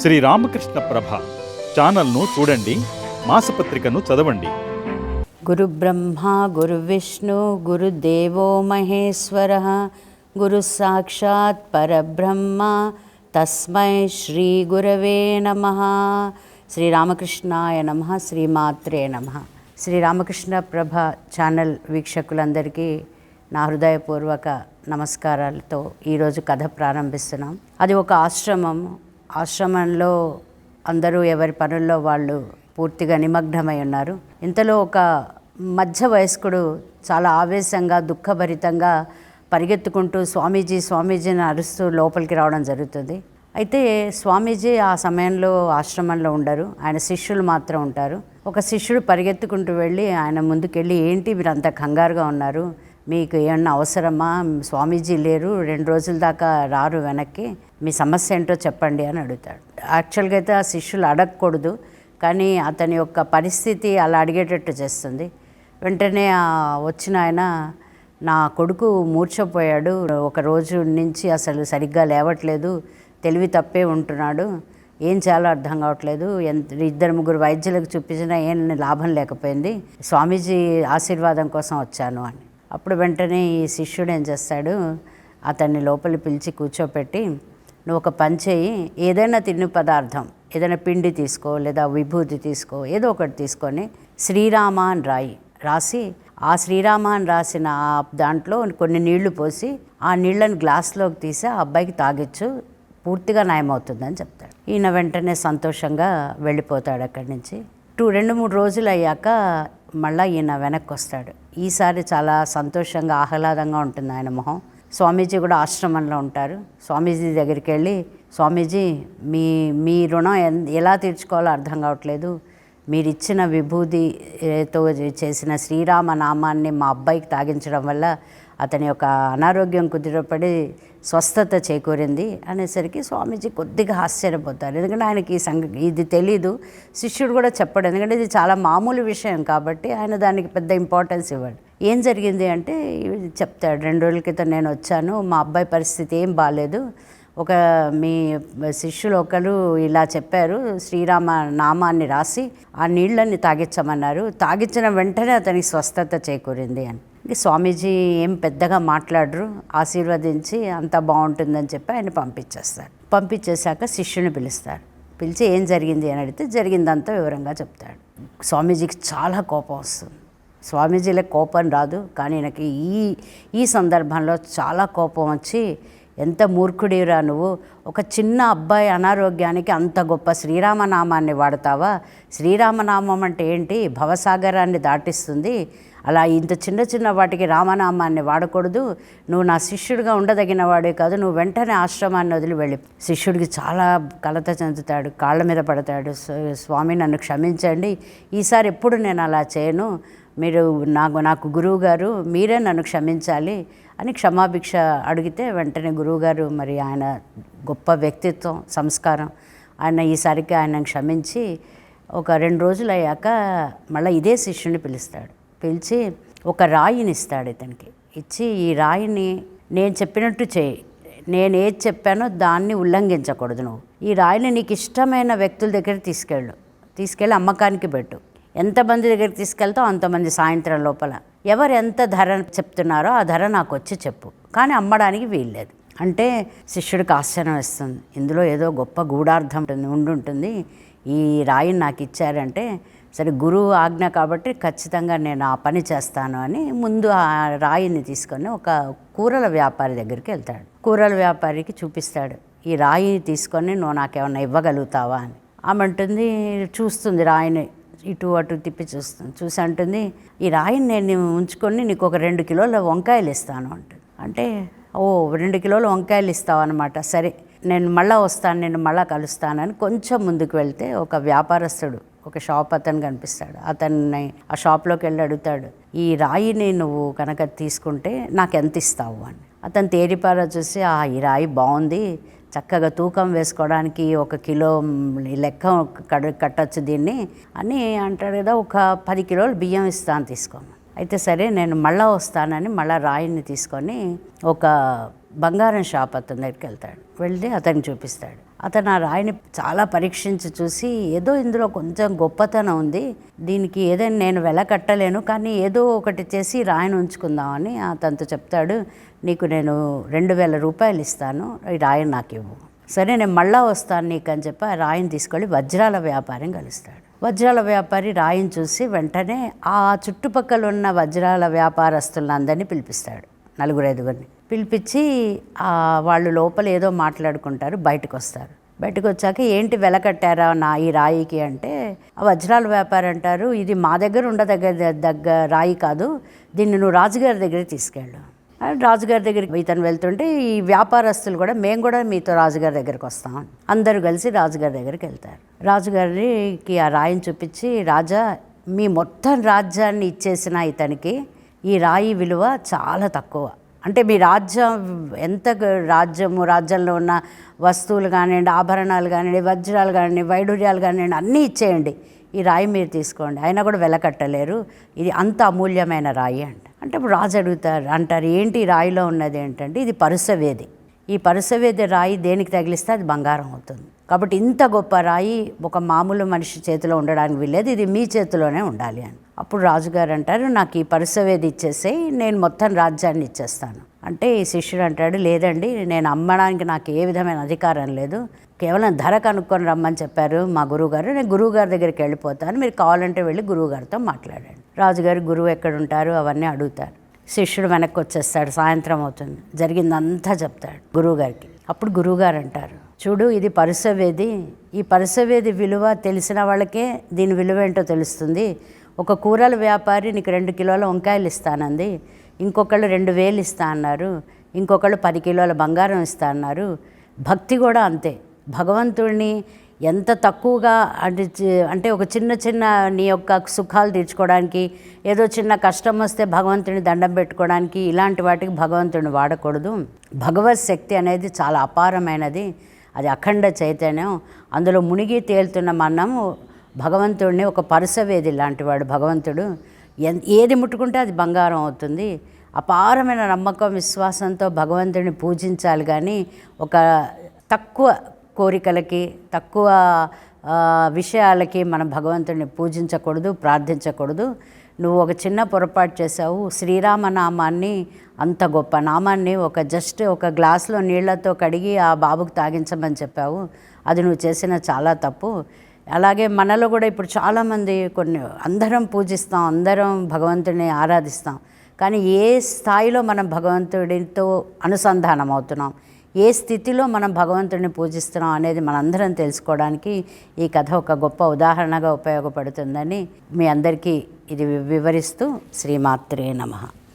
శ్రీ రామకృష్ణ ప్రభ ఛానల్ను చూడండి మాసపత్రికను చదవండి. గురుబ్రహ్మ గురువిష్ణు గురుదేవో మహేశ్వర గురు సాక్షాత్ పరబ్రహ్మ తస్మై శ్రీ గురవే నమ. శ్రీరామకృష్ణాయ నమ శ్రీమాత్రే నమ. శ్రీరామకృష్ణ ప్రభ ఛానల్ వీక్షకులందరికీ నా హృదయపూర్వక నమస్కారాలతో ఈరోజు కథ ప్రారంభిస్తున్నాం. అది ఒక ఆశ్రమం. ఆశ్రమంలో అందరూ ఎవరి పనుల్లో వాళ్ళు పూర్తిగా నిమగ్నమై ఉన్నారు. ఇంతలో ఒక మధ్య వయస్కుడు చాలా ఆవేశంగా దుఃఖభరితంగా పరిగెత్తుకుంటూ స్వామీజీ స్వామీజీని అరుస్తూ లోపలికి రావడం జరుగుతుంది. అయితే స్వామీజీ ఆ సమయంలో ఆశ్రమంలో ఉండరు. ఆయన శిష్యులు మాత్రం ఉంటారు. ఒక శిష్యుడు పరిగెత్తుకుంటూ వెళ్ళి ఆయన ముందుకెళ్ళి ఏంటి మీరు అంత కంగారుగా ఉన్నారు? మీకు ఏమన్నా అవసరమా? స్వామీజీ లేరు. రెండు రోజుల దాకా రారు వెనక్కి. మీ సమస్య ఏంటో చెప్పండి అని అడుగుతాడు. యాక్చువల్గా అయితే ఆ శిష్యులు అడగకూడదు కానీ అతని యొక్క పరిస్థితి అలా అడిగేటట్టు చేస్తుంది. వెంటనే వచ్చిన ఆయన నా కొడుకు మూర్ఛపోయాడు ఒక రోజు నుంచి అసలు సరిగ్గా లేవట్లేదు తెలివి తప్పే ఉంటున్నాడు ఏం చేయాలో అర్థం కావట్లేదు ఎంత ఇద్దరు ముగ్గురు వైద్యులకు చూపించినా ఏం లాభం లేకపోయింది స్వామీజీ ఆశీర్వాదం కోసం వచ్చాను అని. అప్పుడు వెంటనే ఈ శిష్యుడు ఏం చేస్తాడు అతన్ని లోపలి పిలిచి కూర్చోపెట్టి నువ్వు ఒక పని చేయి ఏదైనా తిన్ను పదార్థం ఏదైనా పిండి తీసుకో లేదా విభూతి తీసుకో ఏదో ఒకటి తీసుకొని శ్రీరామ అని రాయి. రాసి ఆ శ్రీరామ అని రాసిన ఆ దాంట్లో కొన్ని నీళ్ళు పోసి ఆ నీళ్ళను గ్లాస్లోకి తీసి ఆ అబ్బాయికి తాగిచ్చు పూర్తిగా నయమవుతుందని చెప్తాడు. ఈయన వెంటనే సంతోషంగా వెళ్ళిపోతాడు అక్కడి నుంచి. టూ రెండు మూడు రోజులు అయ్యాక మళ్ళీ ఈయన వెనక్కి వస్తాడు. ఈసారి చాలా సంతోషంగా ఆహ్లాదంగా ఉంటుంది ఆయన మొహం. స్వామీజీ కూడా ఆశ్రమంలో ఉంటారు. స్వామీజీ దగ్గరికి వెళ్ళి స్వామీజీ మీ మీ రుణం ఎలా తీర్చుకోవాలో అర్థం కావట్లేదు. మీరు ఇచ్చిన విభూతితో చేసిన శ్రీరామ నామాన్ని మా అబ్బాయికి తాగించడం వల్ల అతని యొక్క అనారోగ్యం కుదిరపడి స్వస్థత చేకూరింది అనేసరికి స్వామీజీ కొద్దిగా ఆశ్చర్యపోతారు. ఎందుకంటే ఆయనకి ఈ సంగ ఇది తెలీదు. శిష్యుడు కూడా చెప్పడు. ఎందుకంటే ఇది చాలా మామూలు విషయం కాబట్టి ఆయన దానికి పెద్ద ఇంపార్టెన్స్ ఇవ్వడు. ఏం జరిగింది అంటే చెప్తాడు రెండు రోజుల క్రితం నేను వచ్చాను మా అబ్బాయి పరిస్థితి ఏం బాగాలేదు ఒక మీ శిష్యులు ఒకరు ఇలా చెప్పారు శ్రీరామ నామాన్ని రాసి ఆ నీళ్ళని తాగించమన్నారు తాగించిన వెంటనే అతనికి స్వస్థత చేకూరింది అని. స్వామీజీ ఏం పెద్దగా మాట్లాడరు ఆశీర్వదించి అంతా బాగుంటుందని చెప్పి ఆయన పంపించేస్తారు. పంపించేశాక శిష్యుని పిలుస్తారు. పిలిచి ఏం జరిగింది అని అడిగితే జరిగిందంతా వివరంగా చెప్తాడు. స్వామీజీకి చాలా కోపం వస్తుంది. స్వామీజీలకు కోపం రాదు కానీ నాకు ఈ ఈ సందర్భంలో చాలా కోపం వచ్చి ఎంత మూర్ఖుడిరా నువ్వు? ఒక చిన్న అబ్బాయి అనారోగ్యానికి అంత గొప్ప శ్రీరామనామాన్ని వాడతావా? శ్రీరామనామం అంటే ఏంటి? భవసాగరాన్ని దాటిస్తుంది. అలా ఇంత చిన్న చిన్న వాటికి రామనామాన్ని వాడకూడదు. నువ్వు నా శిష్యుడిగా ఉండదగిన వాడే కాదు. నువ్వు వెంటనే ఆశ్రమాన్ని వదిలి వెళ్ళి శిష్యుడికి చాలా కలత చెందుతాడు కాళ్ళ మీద పడతాడు. స్వామి నన్ను క్షమించండి. ఈసారి ఎప్పుడు నేను అలా చేయను. మీరు నాకు నాకు గురువు గారు మీరే నన్ను క్షమించాలి అని క్షమాభిక్ష అడిగితే వెంటనే గురువుగారు మరి ఆయన గొప్ప వ్యక్తిత్వం సంస్కారం. ఆయన ఈసారికి ఆయన క్షమించి ఒక రెండు రోజులు అయ్యాక మళ్ళీ ఇదే శిష్యుని పిలుస్తాడు. పిలిచి ఒక రాయిని ఇస్తాడు ఇతనికి. ఇచ్చి ఈ రాయిని నేను చెప్పినట్టు చేయి. నేను ఏది చెప్పానో దాన్ని ఉల్లంఘించకూడదు నువ్వు. ఈ రాయిని నీకు ఇష్టమైన వ్యక్తుల దగ్గర తీసుకెళ్ళు. తీసుకెళ్ళి అమ్మకానికి పెట్టు. ఎంతమంది దగ్గరికి తీసుకెళ్తావు అంతమంది సాయంత్రం లోపల. ఎవరు ఎంత ధర చెప్తున్నారో ఆ ధర నాకు వచ్చి చెప్పు. కానీ అమ్మడానికి వీల్లేదు. అంటే శిష్యుడికి ఆశ్చర్యం వేస్తుంది. ఇందులో ఏదో గొప్ప గూఢార్థం ఉంటుంది. ఉండుంటుంది ఈ రాయిని నాకు ఇచ్చారంటే సరే గురువు ఆజ్ఞ కాబట్టి ఖచ్చితంగా నేను ఆ పని చేస్తాను అని ముందు ఆ రాయిని తీసుకొని ఒక కూరల వ్యాపారి దగ్గరికి వెళ్తాడు. కూరల వ్యాపారికి చూపిస్తాడు. ఈ రాయిని తీసుకొని నువ్వు నాకేమన్నా ఇవ్వగలుగుతావా అని. ఆమె అంటుంది చూస్తుంది రాయిని. ఇటు అటు తిప్పి చూస్తుంది చూసి అంటుంది ఈ రాయిని నేను ఉంచుకొని నీకు ఒక రెండు కిలోల వంకాయలు ఇస్తాను అంటుంది. అంటే ఓ రెండు కిలోల వంకాయలు ఇస్తావు అనమాట సరే నేను మళ్ళా వస్తాను నేను మళ్ళా కలుస్తానని కొంచెం ముందుకు వెళ్తే ఒక వ్యాపారస్తుడు ఒక షాప్ అతను కనిపిస్తాడు. అతన్ని ఆ షాప్లోకి వెళ్ళి అడుగుతాడు ఈ రాయిని నువ్వు కనుక తీసుకుంటే నాకు ఎంత ఇస్తావు అని. అతను తేరిపార చూసి ఆ ఈ రాయి బాగుంది చక్కగా తూకం వేసుకోవడానికి ఒక కిలో లెక్క కడ కట్టచ్చు దీన్ని అని అంటాడు కదా ఒక పది కిలోలు బియ్యం ఇస్తాను తీసుకోమని అయితే సరే నేను మళ్ళా వస్తానని మళ్ళా రాయిని తీసుకొని ఒక బంగారం షాప్ అతని దగ్గరికి వెళ్తాడు. వెళ్ళి అతనికి చూపిస్తాడు. అతను ఆ రాయిని చాలా పరీక్షించి చూసి ఏదో ఇందులో కొంచెం గొప్పతనం ఉంది. దీనికి ఏదైనా నేను వెల కట్టలేను కానీ ఏదో ఒకటి చేసి రాయిని ఉంచుకుందామని అతనితో చెప్తాడు. నీకు నేను రెండు వేల రూపాయలు ఇస్తాను ఈ రాయిని నాకు ఇవ్వు. సరే నేను మళ్ళా వస్తాను నీకు అని చెప్పి ఆ రాయిని తీసుకెళ్ళి వజ్రాల వ్యాపారం కలుస్తాడు వజ్రాల వ్యాపారి రాయిని చూసి వెంటనే ఆ చుట్టుపక్కల ఉన్న వజ్రాల వ్యాపారస్తులందరినీ పిలిపిస్తాడు నలుగురు ఐదుగురిని. పిలిపించి వాళ్ళు లోపల ఏదో మాట్లాడుకుంటారు బయటకు వస్తారు బయటకు వచ్చాక ఏంటి వెల కట్టారా నా ఈ రాయికి అంటే ఆ వజ్రాల వ్యాపారం అంటారు ఇది మా దగ్గర ఉండదగ్గ దగ్గ రాయి కాదు దీన్ని నువ్వు రాజుగారి దగ్గర తీసుకెళ్ళు. రాజుగారి దగ్గరికి ఇతను వెళ్తుంటే ఈ వ్యాపారస్తులు కూడా మేము కూడా మీతో రాజుగారి దగ్గరికి వస్తాం అందరూ కలిసి రాజుగారి దగ్గరికి వెళ్తారు. రాజుగారికి ఆ రాయిని చూపించి రాజా మీ మొత్తం రాజ్యాన్ని ఇచ్చేసిన ఇతనికి ఈ రాయి విలువ చాలా తక్కువ. అంటే మీ రాజ్యం ఎంత రాజ్యము రాజ్యంలో ఉన్న వస్తువులు కానివ్వండి ఆభరణాలు కానివ్వండి వజ్రాలు కానివ్వండి వైడూర్యాలు కానివ్వండి అన్నీ ఇచ్చేయండి. ఈ రాయి మీరు తీసుకోండి. అయినా కూడా వెలకట్టలేరు ఇది అంత అమూల్యమైన రాయి అంట. అంటే ఇప్పుడు రాజు అడుగుతారు అంటారు ఏంటి ఈ రాయిలో ఉన్నది ఏంటంటే ఇది పరుసవేది ఈ పరుసవేది రాయి దేనికి తగిలిస్తే అది బంగారం అవుతుంది. కాబట్టి ఇంత గొప్ప రాయి ఒక మామూలు మనిషి చేతిలో ఉండడానికి వీల్లేదు. ఇది మీ చేతిలోనే ఉండాలి అని. అప్పుడు రాజుగారు అంటారు నాకు ఈ పరుసవేది ఇచ్చేసేయి నేను మొత్తం రాజ్యాన్ని ఇచ్చేస్తాను. అంటే ఈ శిష్యుడు అంటాడు లేదండి నేను అమ్మడానికి నాకు ఏ విధమైన అధికారం లేదు. కేవలం ధర కనుక్కొని రమ్మని చెప్పారు మా గురువుగారు. నేను గురువుగారి దగ్గరికి వెళ్ళిపోతాను. మీరు కావాలంటే వెళ్ళి గురువుగారితో మాట్లాడండి. రాజుగారు గురువు ఎక్కడుంటారు? అవన్నీ అడుగుతారు. శిష్యుడు వెనక్కి వచ్చేస్తాడు సాయంత్రం అవుతుంది. జరిగిందంతా చెప్తాడు గురువుగారికి. అప్పుడు గురువుగారు అంటారు చూడు ఇది పరుసవేది ఈ పరుసవేది విలువ తెలిసిన వాళ్ళకే దీని విలువ ఏంటో తెలుస్తుంది. ఒక కూరల వ్యాపారి నీకు రెండు కిలోల వంకాయలు ఇస్తానంది. ఇంకొకళ్ళు రెండు వేలు ఇస్తా అన్నారు. ఇంకొకళ్ళు పది కిలోల బంగారం ఇస్తా అన్నారు. భక్తి కూడా అంతే. భగవంతుడిని ఎంత తక్కువగా అంటే అంటే ఒక చిన్న చిన్న నీ యొక్క సుఖాలు తీర్చుకోవడానికి ఏదో చిన్న కష్టం వస్తే భగవంతుని దండం పెట్టుకోవడానికి ఇలాంటి వాటికి భగవంతుని వాడకూడదు. భగవత్ శక్తి అనేది చాలా అపారమైనది. అది అఖండ చైతన్యం. అందులో మునిగి తేలుతున్న మనము భగవంతుడిని ఒక పరుసవేది లాంటివాడు భగవంతుడు. ఎన్ ఏది ముట్టుకుంటే అది బంగారం అవుతుంది. అపారమైన నమ్మకం విశ్వాసంతో భగవంతుడిని పూజించాలి కానీ ఒక తక్కువ కోరికలకి తక్కువ విషయాలకి మనం భగవంతుడిని పూజించకూడదు ప్రార్థించకూడదు. నువ్వు ఒక చిన్న పొరపాటు చేసావు శ్రీరామ నామాన్ని అంత గొప్ప నామాన్ని ఒక జస్ట్ ఒక గ్లాస్లో నీళ్ళతో కడిగి ఆ బాబుకు తాగించమని చెప్పావు. అది నువ్వు చేసిన చాలా తప్పు. అలాగే మనలో కూడా ఇప్పుడు చాలామంది కొన్ని అందరం పూజిస్తాం అందరం భగవంతుడిని ఆరాధిస్తాం. కానీ ఏ స్థాయిలో మనం భగవంతుడితో అనుసంధానం అవుతున్నాం? ఏ స్థితిలో మనం భగవంతుడిని పూజిస్తున్నాం అనేది మనందరం తెలుసుకోవడానికి ఈ కథ ఒక గొప్ప ఉదాహరణగా ఉపయోగపడుతుందని మీ అందరికీ ఇది వి- వివరిస్తూ శ్రీమాత్రే నమః.